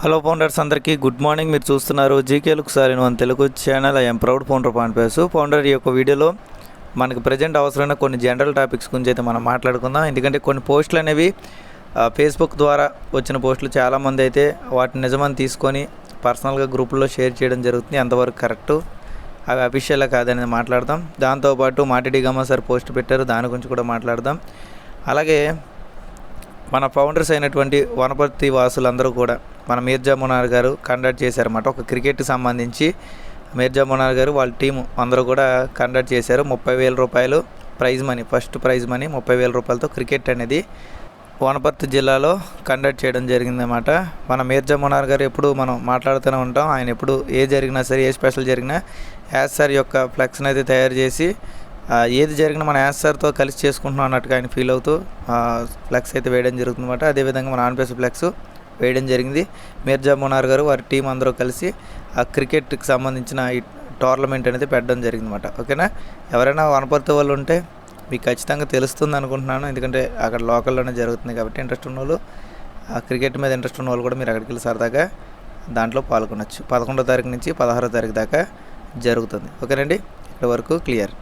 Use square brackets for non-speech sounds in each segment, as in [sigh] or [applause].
Hello founders అందరికీ good morning మీరు చూస్తున్నారు GK look sir one Telugu channel I'm proud founder పాండ్పేసు founder ఈ యొక్క వీడియోలో మనకు ప్రజెంట్ అవసరమైన కొన్ని జనరల్ టాపిక్స్ గురించి అయితే మనం మాట్లాడుకుందాం. ఎందుకంటే కొన్ని పోస్టులు అనేవి ఫేస్బుక్ ద్వారా వచ్చిన పోస్టులు చాలామంది అయితే వాటిని నిజమని తీసుకొని పర్సనల్గా గ్రూపుల్లో షేర్ చేయడం జరుగుతుంది. ఎంతవరకు కరెక్టు అవి అఫీషియల్గా కాదనేది మాట్లాడదాం. దాంతోపాటు మాటిడి గమ్మ సార్ పోస్ట్ పెట్టారు. దాని గురించి కూడా మాట్లాడదాం. అలాగే మన ఫౌండర్స్ అయినటువంటి వనపర్తి వాసులందరూ కూడా మన మీర్జా మునార్ గారు కండక్ట్ చేశారన్నమాట. ఒక క్రికెట్కి సంబంధించి మీర్జా మునార్ గారు వాళ్ళ టీము అందరూ కూడా కండక్ట్ చేశారు. ముప్పై వేల రూపాయలు prize money first prize money ముప్పై వేల రూపాయలతో క్రికెట్ అనేది వనపర్తి జిల్లాలో కండక్ట్ చేయడం జరిగిందన్నమాట. మన మీర్జా మునార్ గారు ఎప్పుడు మనం మాట్లాడుతూనే ఉంటాం. ఆయన ఎప్పుడు ఏ జరిగినా సరే ఏ స్పెషల్ జరిగినా యాజ్ సార్ యొక్క ఫ్లెక్స్ని అయితే తయారు చేసి ఏది జరిగినా మన యాన్సర్తో కలిసి చేసుకుంటున్నాం అన్నట్టుగా ఆయన ఫీల్ అవుతూ ఫ్లెక్స్ అయితే వేయడం జరుగుతుందన్నమాట. అదేవిధంగా మన ఆన్పేస్ ఫ్లెక్స్ వేయడం జరిగింది. మీర్జా మునార్ గారు వారి టీం అందరూ కలిసి ఆ క్రికెట్కి సంబంధించిన ఈ టోర్నమెంట్ అనేది పెట్టడం జరిగిందన్నమాట. ఓకేనా? ఎవరైనా వనపర్తి వాళ్ళు ఉంటే మీకు ఖచ్చితంగా తెలుస్తుంది అనుకుంటున్నాను. ఎందుకంటే అక్కడ లోకల్లోనే జరుగుతుంది కాబట్టి ఇంట్రెస్ట్ ఉన్న వాళ్ళు ఆ క్రికెట్ మీద ఇంట్రెస్ట్ ఉన్న వాళ్ళు కూడా మీరు అక్కడికి వెళ్ళి సరదాగా దాంట్లో పాల్గొనవచ్చు పదకొండో తారీఖు నుంచి పదహారో తారీఖు దాకా జరుగుతుంది. ఓకేనండి? ఇక్కడ వరకు క్లియర్.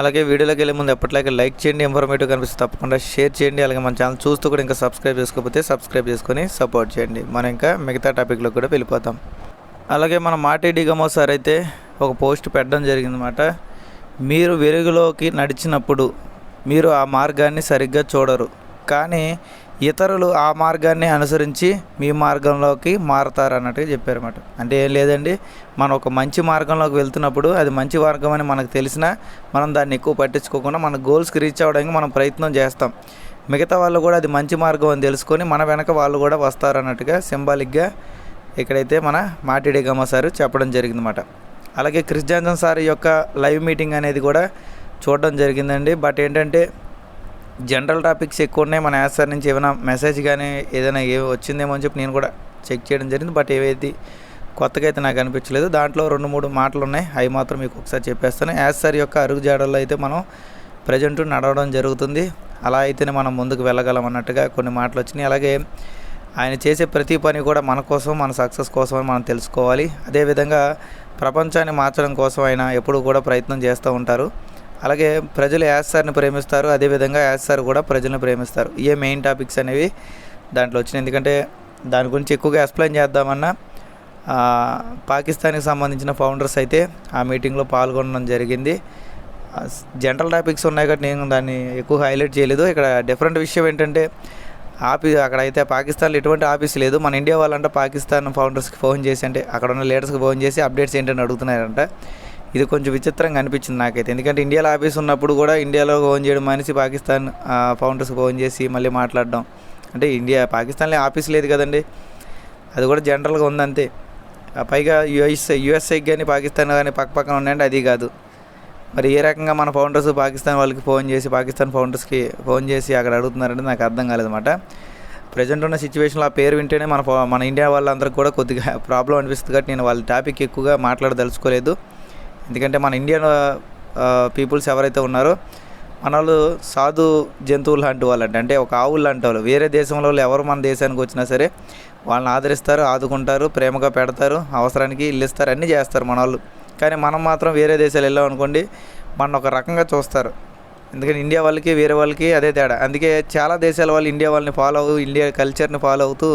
అలాగే వీడియోలోకి వెళ్ళే ముందు ఎప్పటిలాగే లైక్ చేయండి ఇన్ఫర్మేటివ్ కనిపిస్తే తప్పకుండా షేర్ చేయండి. అలాగే మన ఛానల్ చూస్తూ కూడా ఇంకా సబ్స్క్రైబ్ చేసుకోకపోతే సబ్స్క్రైబ్ చేసుకొని సపోర్ట్ చేయండి. మనం ఇంకా మిగతా టాపిక్లో కూడా వెళ్ళిపోతాం. అలాగే మన మాటేడి గమో సార్ అయితే ఒక పోస్ట్ పెట్టడం జరిగిందన్నమాట. మీరు వెలుగులోకి నడిచినప్పుడు మీరు ఆ మార్గాన్ని సరిగ్గా చూడరు. కానీ ఇతరులు ఆ మార్గాన్ని అనుసరించి మీ మార్గంలోకి మారతారు అన్నట్టుగా చెప్పారన్నమాట. అంటే ఏం లేదండి మనం ఒక మంచి మార్గంలోకి వెళ్తున్నప్పుడు అది మంచి మార్గం అని మనకు తెలిసినా మనం దాన్ని ఎక్కువ పట్టించుకోకుండా మన గోల్స్కి రీచ్ అవ్వడానికి మనం ప్రయత్నం చేస్తాం. మిగతా వాళ్ళు కూడా అది మంచి మార్గం అని తెలుసుకొని మన వెనక వాళ్ళు కూడా వస్తారు అన్నట్టుగా సింబాలిక్గా ఇక్కడైతే మన మాటిడి గమ్మ సార్ చెప్పడం జరిగిందన్నమాట. అలాగే క్రిస్ జాన్సన్ సార్ యొక్క లైవ్ మీటింగ్ అనేది కూడా చూడడం జరిగిందండి. బట్ ఏంటంటే జనరల్ టాపిక్స్ ఎక్కువ ఉన్నాయి మన యాస్ సార్ నుంచి ఏమైనా మెసేజ్ కానీ ఏదైనా ఏ వచ్చిందేమో అని చెప్పి నేను కూడా చెక్ చేయడం జరిగింది. బట్ ఏవైతే కొత్తగా అయితే నాకు అనిపించలేదు. దాంట్లో రెండు మూడు మాటలు ఉన్నాయి అవి మాత్రం మీకు ఒకసారి చెప్పేస్తాను. యాస్ సార్ యొక్క అరుగు జాడల్లో అయితే మనం ప్రజెంట్ నడవడం జరుగుతుంది. అలా అయితేనే మనం ముందుకు వెళ్ళగలం అన్నట్టుగా కొన్ని మాటలు వచ్చినాయి. అలాగే ఆయన చేసే ప్రతి పని కూడా మన కోసం మన సక్సెస్ కోసం అని మనం తెలుసుకోవాలి. అదేవిధంగా ప్రపంచాన్ని మార్చడం కోసం ఆయన ఎప్పుడు కూడా ప్రయత్నం చేస్తూ ఉంటారు. అలాగే ప్రజలు యాస్ సార్ని ప్రేమిస్తారు అదేవిధంగా యాస్ సార్ కూడా ప్రజలను ప్రేమిస్తారు. ఇవే మెయిన్ టాపిక్స్ అనేవి దాంట్లో వచ్చినాయి. ఎందుకంటే దాని గురించి ఎక్కువగా ఎక్స్ప్లెయిన్ చేద్దామన్నా పాకిస్తాన్కి సంబంధించిన ఫౌండర్స్ అయితే ఆ మీటింగ్లో పాల్గొనడం జరిగింది. జనరల్ టాపిక్స్ ఉన్నాయి కాబట్టి నేను దాన్ని ఎక్కువ హైలైట్ చేయలేదు. ఇక్కడ డిఫరెంట్ విషయం ఏంటంటే ఆఫీస్ అక్కడ అయితే పాకిస్తాన్లో ఎటువంటి ఆఫీస్ లేదు. మన ఇండియా వాళ్ళంటే పాకిస్తాన్ ఫౌండర్స్కి ఫోన్ చేసి అంటే అక్కడ ఉన్న లీడర్స్కి ఫోన్ చేసి అప్డేట్స్ ఏంటని అడుగుతున్నారంట. ఇది కొంచెం విచిత్రంగా అనిపించింది నాకైతే. ఎందుకంటే ఇండియాలో ఆఫీస్ ఉన్నప్పుడు కూడా ఇండియాలో ఫోన్ చేయడం మనిషి పాకిస్తాన్ ఆ, ఫౌండర్స్కి ఫోన్ చేసి మళ్ళీ మాట్లాడడం. అంటే ఇండియా పాకిస్తాన్లో ఆఫీస్ లేదు కదండి. అది కూడా జనరల్గా ఉందంతే. ఆ పైగా యుఎస్ యుఎస్ఐకి కానీ పాకిస్తాన్ కానీ పక్క పక్కన ఉన్నాయంటే అది కాదు. మరి ఏ రకంగా మన ఫౌండర్స్ పాకిస్తాన్ వాళ్ళకి ఫోన్ చేసి పాకిస్తాన్ ఫౌండర్స్కి ఫోన్ చేసి అక్కడ అడుగుతున్నారంటే నాకు అర్థం కాలేదన్నమాట. ప్రజెంట్ ఉన్న సిచ్యువేషన్లో ఆ పేరు వింటేనే మన మన ఇండియా వాళ్ళందరికీ కూడా కొద్దిగా [laughs] ప్రాబ్లం అనిపిస్తుంది. కాబట్టి నేను వాళ్ళ టాపిక్ ఎక్కువగా మాట్లాడదలుచుకోలేదు. ఎందుకంటే మన ఇండియన్ పీపుల్స్ ఎవరైతే ఉన్నారో మన వాళ్ళు సాధు జంతువులు లాంటి వాళ్ళంటే అంటే ఒక ఆవులు లాంటి వాళ్ళు. వేరే దేశంలో వాళ్ళు ఎవరు మన దేశానికి వచ్చినా సరే వాళ్ళని ఆదరిస్తారు ఆదుకుంటారు ప్రేమగా పెడతారు అవసరానికి ఇల్లు ఇస్తారు అన్నీ చేస్తారు మన వాళ్ళు కానీ మనం మాత్రం వేరే దేశాలు వెళ్ళాం అనుకోండి మన ఒక రకంగా చూస్తారు. ఎందుకంటే ఇండియా వాళ్ళకి వేరే వాళ్ళకి అదే తేడా. అందుకే చాలా దేశాల వాళ్ళు ఇండియా వాళ్ళని ఫాలో అవు ఇండియా కల్చర్ని ఫాలో అవుతూ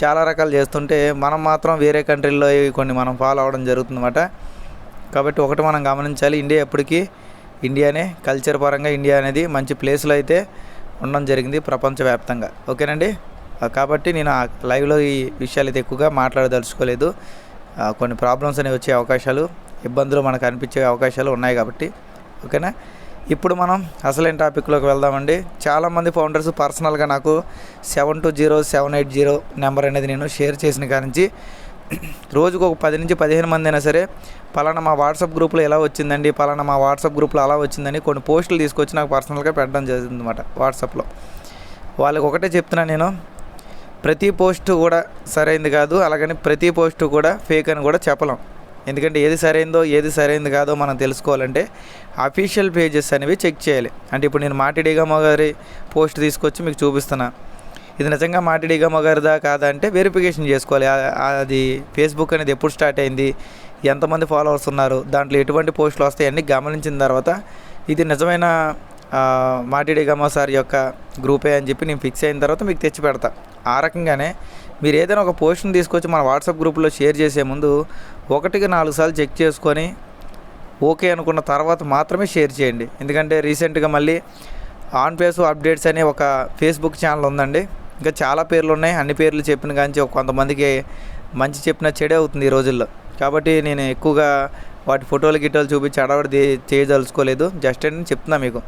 చాలా రకాలు చేస్తుంటే మనం మాత్రం వేరే కంట్రీల్లో కొన్ని మనం ఫాలో అవ్వడం జరుగుతుందన్నమాట. కాబట్టి ఒకటి మనం గమనించాలి ఇండియా ఎప్పటికీ ఇండియానే కల్చర్ పరంగా ఇండియా అనేది మంచి ప్లేస్లో అయితే ఉండడం జరిగింది ప్రపంచవ్యాప్తంగా. ఓకేనండి? కాబట్టి నేను ఆ లైవ్లో ఈ విషయాలు అయితే ఎక్కువగా మాట్లాడదలుచుకోలేదు. కొన్ని ప్రాబ్లమ్స్ అనేవి వచ్చే అవకాశాలు ఇబ్బందులు మనకు అనిపించే అవకాశాలు ఉన్నాయి కాబట్టి. ఓకేనా? ఇప్పుడు మనం అసలైన టాపిక్లోకి వెళ్దామండి. చాలామంది ఫౌండర్స్ పర్సనల్గా నాకు seven two zero seven eight zero number అనేది నేను షేర్ చేసిన కానించి రోజుకు ఒక పది నుంచి పదిహేను మంది అయినా సరే పలానా మా వాట్సాప్ గ్రూప్లో ఎలా వచ్చిందండి? పలానా మా వాట్సాప్ గ్రూప్లో అలా వచ్చిందని కొన్ని పోస్టులు తీసుకొచ్చి నాకు పర్సనల్గా పెట్టడం జరిగింది అనమాట వాట్సాప్లో. వాళ్ళకి ఒకటే చెప్తున్నా నేను ప్రతి పోస్ట్ కూడా సరైంది కాదు అలాగని ప్రతి పోస్ట్ కూడా ఫేక్ అని కూడా చెప్పలేం. ఎందుకంటే ఏది సరైందో ఏది సరైంది కాదో మనం తెలుసుకోవాలంటే అఫీషియల్ పేజెస్ అనేవి చెక్ చేయాలి. అంటే ఇప్పుడు నేను మాటిడిగమ్మ గారి పోస్ట్ తీసుకొచ్చి మీకు చూపిస్తున్నా. ఇది నిజంగా మాటిడిగా గమ్మ కాదా అంటే వెరిఫికేషన్ చేసుకోవాలి అది ఫేస్బుక్ అనేది ఎప్పుడు స్టార్ట్ అయింది? ఎంతమంది ఫాలోవర్స్ ఉన్నారు? దాంట్లో ఎటువంటి పోస్టులు వస్తాయి? అన్నీ గమనించిన తర్వాత ఇది నిజమైన మాటిడిగమ్మ సార్ యొక్క గ్రూపే అని చెప్పి నేను ఫిక్స్ అయిన తర్వాత మీకు తెచ్చి పెడతా. ఆ రకంగానే మీరు ఏదైనా ఒక పోస్ట్ని తీసుకొచ్చి మన వాట్సాప్ గ్రూప్లో షేర్ చేసే ముందు ఒకటికి నాలుగు సార్లు చెక్ చేసుకొని ఓకే అనుకున్న తర్వాత మాత్రమే షేర్ చేయండి. ఎందుకంటే రీసెంట్గా మళ్ళీ ఆన్ పేస్ అప్డేట్స్ అనే ఒక ఫేస్బుక్ ఛానల్ ఉందండి. ఇంకా చాలా పేర్లు ఉన్నాయి. అన్ని పేర్లు చెప్పిన కానీ కొంతమందికి మంచి చెప్పిన చెడే అవుతుంది ఈ రోజుల్లో. కాబట్టి నేను ఎక్కువగా వాటి ఫోటోలు గిట్టోలు చూపించి అడవడి చేయదలుచుకోలేదు. జస్ట్ అని చెప్తున్నా మీకు.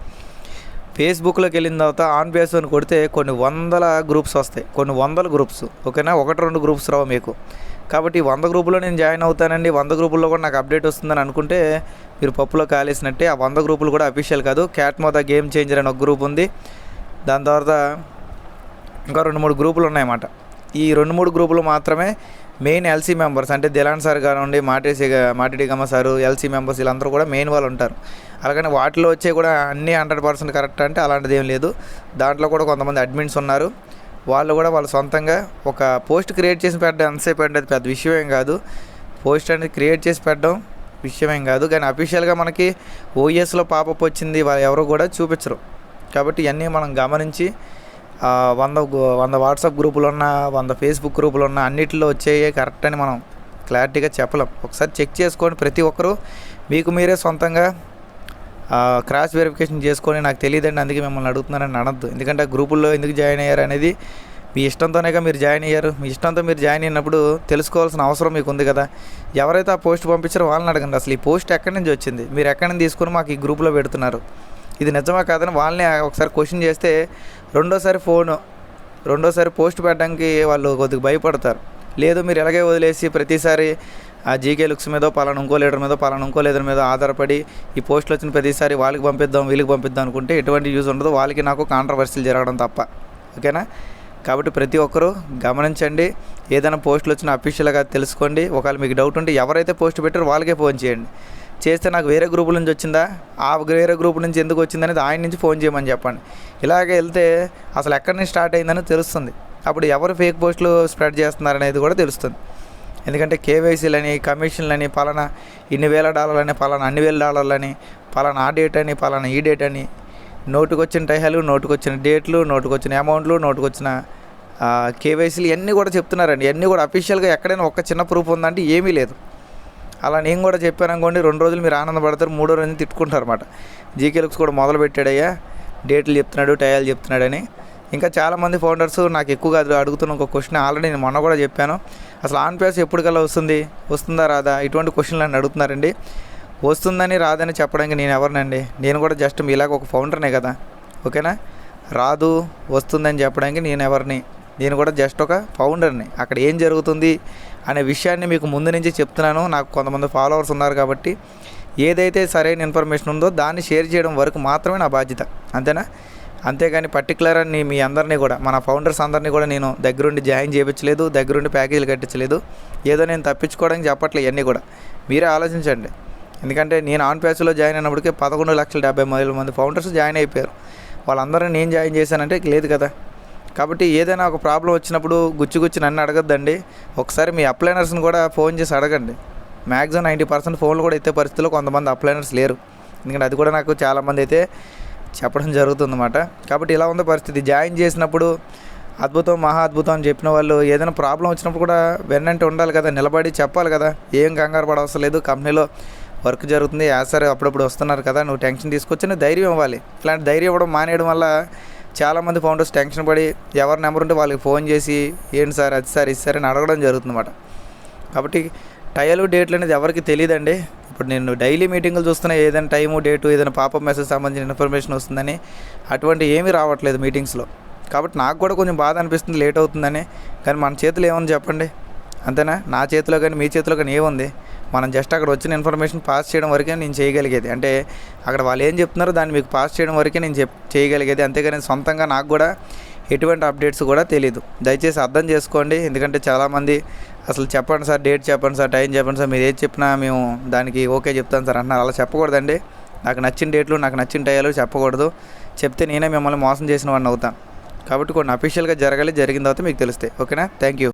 ఫేస్బుక్లోకి వెళ్ళిన తర్వాత ఆన్ పేస్ అని కొడితే కొన్ని వందల గ్రూప్స్ వస్తాయి. కొన్ని వందల గ్రూప్స్. ఓకేనా? ఒకటి రెండు గ్రూప్స్ రావు మీకు. కాబట్టి వంద గ్రూపులో నేను జాయిన్ అవుతానండి. వంద గ్రూపుల్లో కూడా నాకు అప్డేట్ వస్తుందని అనుకుంటే మీరు పప్పులో కాలేసినట్టే. ఆ వంద గ్రూపులు కూడా అఫీషియల్ కాదు. క్యాట్ మోదా గేమ్ చేంజర్ అని ఒక గ్రూప్ ఉంది. దాని తర్వాత ఇంకా రెండు మూడు గ్రూపులు ఉన్నాయన్నమాట. ఈ రెండు మూడు గ్రూపులు మాత్రమే మెయిన్ ఎల్సీ మెంబర్స్ అంటే దిలాన్ సార్ కానివ్వండి మాటేసి మాటిడి గమ్మ సారు ఎల్సీ మెంబర్స్ వీళ్ళందరూ కూడా మెయిన్ వాళ్ళు ఉంటారు. అలాగని వాటిలో వచ్చే కూడా అన్నీ హండ్రెడ్ పర్సెంట్ కరెక్ట్ అంటే అలాంటిది ఏం లేదు. దాంట్లో కూడా కొంతమంది అడ్మిన్స్ ఉన్నారు. వాళ్ళు కూడా వాళ్ళు సొంతంగా ఒక పోస్ట్ క్రియేట్ చేసి పెట్టడం ఎంతసేపు అంటే అది పెద్ద విషయం కాదు. పోస్ట్ అనేది క్రియేట్ చేసి పెట్టడం విషయమేం కాదు. కానీ అఫీషియల్గా మనకి ఓఎస్లో పాపప్ వచ్చింది వాళ్ళు ఎవరు కూడా చూపించరు. కాబట్టి ఇవన్నీ మనం గమనించి వంద వంద వాట్సాప్ గ్రూపులు ఉన్నా వంద ఫేస్బుక్ గ్రూపులు ఉన్న అన్నిటిలో వచ్చేవి కరెక్ట్ అని మనం క్లారిటీగా చెప్పలేం. ఒకసారి చెక్ చేసుకోండి ప్రతి ఒక్కరూ. మీకు మీరే సొంతంగా క్రాస్ వెరిఫికేషన్ చేసుకొని నాకు తెలియదండి అందుకే మిమ్మల్ని అడుగుతున్నారని అనద్దు. ఎందుకంటే ఆ గ్రూపుల్లో ఎందుకు జాయిన్ అయ్యారు అనేది మీ ఇష్టంతోనేగా మీరు జాయిన్ అయ్యారు. మీ ఇష్టంతో మీరు జాయిన్ అయినప్పుడు తెలుసుకోవాల్సిన అవసరం మీకు ఉంది కదా. ఎవరైతే ఆ పోస్ట్ పంపించారో వాళ్ళని అడగండి. అసలు ఈ పోస్ట్ ఎక్కడి నుంచి వచ్చింది? మీరు ఎక్కడి నుంచి తీసుకొని మాకు ఈ గ్రూప్లో పెడుతున్నారు? ఇది నిజమా కాదని వాళ్ళని ఒకసారి క్వశ్చన్ చేస్తే రెండోసారి ఫోను రెండోసారి పోస్ట్ పెట్టడానికి వాళ్ళు కొద్దిగా భయపడతారు. లేదు మీరు ఎలాగే వదిలేసి ప్రతిసారి ఆ జీకే లుక్స్ మీద పలానా ఇంకో లీడర్ మీద పలానా ఇంకో లీడర్ మీద ఆధారపడి ఈ పోస్టులు వచ్చిన ప్రతిసారి వాళ్ళకి పంపిద్దాం వీళ్ళకి పంపిద్దాం అనుకుంటే ఎటువంటి యూజ్ ఉండదు. వాళ్ళకి నాకు కాంట్రవర్సీలు జరగడం తప్ప. ఓకేనా? కాబట్టి ప్రతి ఒక్కరూ గమనించండి. ఏదైనా పోస్టులు వచ్చిన అఫీషియల్గా తెలుసుకోండి. ఒకవేళ మీకు డౌట్ ఉంటే ఎవరైతే పోస్ట్ పెట్టారో వాళ్ళకే ఫోన్ చేయండి. చేస్తే నాకు వేరే గ్రూపుల నుంచి వచ్చిందా? ఆ వేరే గ్రూప్ నుంచి ఎందుకు వచ్చిందనేది ఆయన నుంచి ఫోన్ చేయమని చెప్పండి. ఇలాగే వెళ్తే అసలు ఎక్కడి నుంచి స్టార్ట్ అయిందని తెలుస్తుంది. అప్పుడు ఎవరు ఫేక్ పోస్టులు స్ప్రెడ్ చేస్తున్నారనేది కూడా తెలుస్తుంది. ఎందుకంటే కేవైసీలని కమిషన్లని పలానా ఇన్ని వేల డాలర్లని పలానా అన్ని వేల డాలర్లని పలానా ఆ డేట్ అని పలానా ఈ డేట్ అని నోటుకొచ్చిన టైహాలు నోటుకొచ్చిన డేట్లు నోటుకొచ్చిన అమౌంట్లు నోటుకొచ్చిన కేవైసీలు ఇవన్నీ కూడా చెప్తున్నారండి. ఇవన్నీ కూడా అఫీషియల్గా ఎక్కడైనా ఒక చిన్న ప్రూఫ్ ఉందంటే ఏమీ లేదు. అలా నేను కూడా చెప్పాను అనుకోండి రెండు రోజులు మీరు ఆనందపడతారు మూడో రోజు తిట్టుకుంటారు అనమాట జీకే లుక్స్ కూడా మొదలు పెట్టాడయ్యా డేట్లు చెప్తున్నాడు టయాలు చెప్తున్నాడని. ఇంకా చాలామంది ఫౌండర్స్ నాకు ఎక్కువగా అడుగుతున్న ఒక క్వశ్చన్ ఆల్రెడీ నేను మొన్న కూడా చెప్పాను. అసలు ఆన్ పేస్ ఎప్పటికల్లా వస్తుంది? వస్తుందా రాదా? ఇటువంటి క్వశ్చన్లు నన్ను అడుగుతున్నారండి. వస్తుందని రాదని చెప్పడానికి నేను ఎవరినండి? నేను కూడా జస్ట్ ఇలాగ ఒక ఫౌండర్నే కదా. ఓకేనా? రాదు వస్తుందని చెప్పడానికి నేను ఎవరిని? నేను కూడా జస్ట్ ఒక ఫౌండర్ని అక్కడ ఏం జరుగుతుంది? అనే విషయాన్ని మీకు ముందు నుంచి చెప్తున్నాను. నాకు కొంతమంది ఫాలోవర్స్ ఉన్నారు కాబట్టి ఏదైతే సరైన ఇన్ఫర్మేషన్ ఉందో దాన్ని షేర్ చేయడం వరకు మాత్రమే నా బాధ్యత. అంతేనా? అంతేగాని పర్టికులర్ అని మీ అందరినీ కూడా మన ఫౌండర్స్ అందరినీ కూడా నేను దగ్గరుండి జాయిన్ చేయించలేదు దగ్గరుండి ప్యాకేజీలు కట్టించలేదు ఏదో నేను తప్పించుకోవడానికి చెప్పట్లేదు ఇవన్నీ కూడా. మీరే ఆలోచించండి. ఎందుకంటే నేను ఆన్ ప్యాచ్లో జాయిన్ అయినప్పటికే పదకొండు లక్షల డెబ్బై వేల మంది ఫౌండర్స్ జాయిన్ అయిపోయారు. వాళ్ళందరినీ నేను జాయిన్ చేశానంటే లేదు కదా? కాబట్టి ఏదైనా ఒక ప్రాబ్లం వచ్చినప్పుడు గుచ్చి గుచ్చి నన్ను అడగద్దండి. ఒకసారి మీ అప్లైనర్స్ని కూడా ఫోన్ చేసి అడగండి. మ్యాక్సిమం నైంటీ పర్సెంట్ ఫోన్లు కూడా ఎత్తే పరిస్థితిలో కొంతమంది అప్లైనర్స్ లేరు. ఎందుకంటే అది కూడా నాకు చాలామంది అయితే చెప్పడం జరుగుతుందన్నమాట. కాబట్టి ఇలా ఉంది పరిస్థితి. జాయిన్ చేసినప్పుడు అద్భుతం మహా అద్భుతం అని చెప్పిన వాళ్ళు ఏదైనా ప్రాబ్లం వచ్చినప్పుడు కూడా వెన్నంటే ఉండాలి కదా నిలబడి చెప్పాలి కదా. ఏం కంగారు పడవసరం లేదు. కంపెనీలో వర్క్ జరుగుతుంది. యాసరే అప్పుడప్పుడు వస్తున్నారు కదా నువ్వు టెన్షన్ తీసుకొచ్చి నువ్వు ధైర్యం ఇవ్వాలి. ఇట్లాంటి ధైర్యం ఇవ్వడం మానేయడం వల్ల చాలామంది ఫౌండర్స్ టెన్షన్ పడి ఎవరి నెంబర్ ఉంటే వాళ్ళకి ఫోన్ చేసి ఏంటి సార్? అది సార్ ఇది సార్ అని అడగడం జరుగుతుందన్నమాట. కాబట్టి టైలు డేట్లు అనేది ఎవరికి తెలియదండి ఇప్పుడు నేను డైలీ మీటింగులు చూస్తున్నా ఏదైనా టైము డేటు ఏదైనా పాప మెసేజ్ సంబంధించిన ఇన్ఫర్మేషన్ వస్తుందని అటువంటి ఏమీ రావట్లేదు మీటింగ్స్లో. కాబట్టి నాకు కూడా కొంచెం బాధ అనిపిస్తుంది లేట్ అవుతుందని. కానీ మన చేతిలో ఏముంది చెప్పండి? అంతేనా? నా చేతిలో కానీ మీ చేతిలో కానీ ఏముంది? మనం జస్ట్ అక్కడ వచ్చిన ఇన్ఫర్మేషన్ పాస్ చేయడం వరకే నేను చేయగలిగేది. అంటే అక్కడ వాళ్ళు ఏం చెప్తున్నారో దాన్ని మీకు పాస్ చేయడం వరకే నేను చెప్ చేయగలిగేది. అంతేగాని సొంతంగా నాకు కూడా ఎటువంటి అప్డేట్స్ కూడా తెలియదు దయచేసి అర్థం చేసుకోండి. ఎందుకంటే చాలామంది అసలు చెప్పండి సార్ డేట్ చెప్పండి సార్ టైం చెప్పండి సార్ మీరు ఏది చెప్పినా మేము దానికి ఓకే చెప్తాను సార్ అంటున్నారు. అలా చెప్పకూడదండి. నాకు నచ్చిన డేట్లు నాకు నచ్చిన టయాలు చెప్పకూడదు. చెప్తే నేనే మిమ్మల్ని మోసం చేసిన వాడిని అవుతాను. కాబట్టి కొన్ని అఫీషియల్గా జరగాలి జరిగిన తర్వాత మీకు తెలుస్తాయి. ఓకేనా థ్యాంక్ యూ